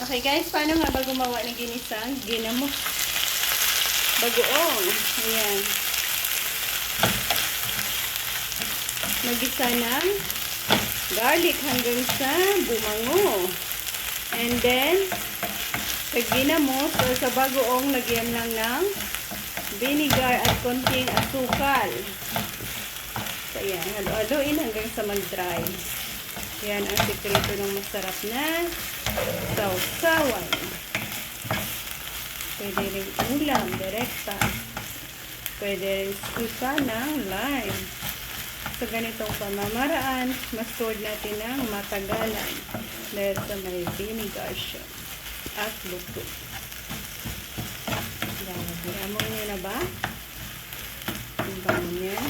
Okay guys, paano nga ba gumawa ng ginisang ginamos? Bagoong. Ayan. Magisa ng garlic hanggang sa bumango. And then, sa ginamos or sa bagoong, lagyan lang ng vinegar at konting asukal. So, ayan. Halo-haloin hanggang sa mag-dry. Yan ang sekreto ng masarap na sausawan. Pwede rin ulam, direkta. Pwede rin skusa ng lime. Sa ganitong pamamaraan, mas-stored natin ng matagalan dahil sa may vinegar siya at luto. Dahil, mo niyo na ba? Ang niya.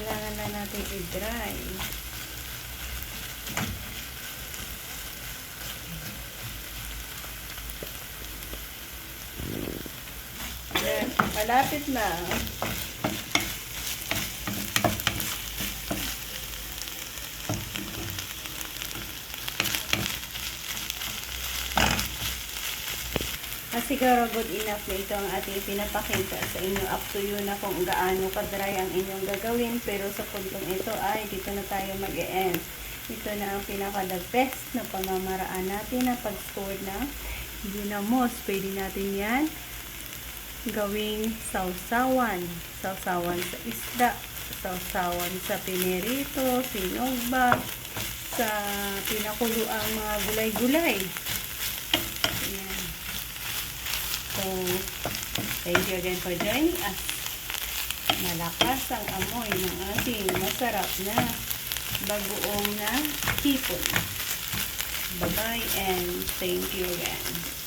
Kailangan na natin i-dry. Malapit na. Siguro good enough na ito ang ating pinapakita sa inyo. Up to you na kung gaano ka-dry ang inyong gagawin. Pero sa puntong ito ay dito na tayo mag-e-end. Ito na ang pinaka-the best na pamamaraan natin na pag-store ng ginamos. Pwede natin yan gawing sausawan. Sausawan sa isda. Sausawan sa pinerito, sinogba, sa pinakuluang mga gulay-gulay. Ayan. So, thank you again for joining us. Malakas ang amoy ng ating masarap na bagoong na hipon. Bye-bye and thank you again.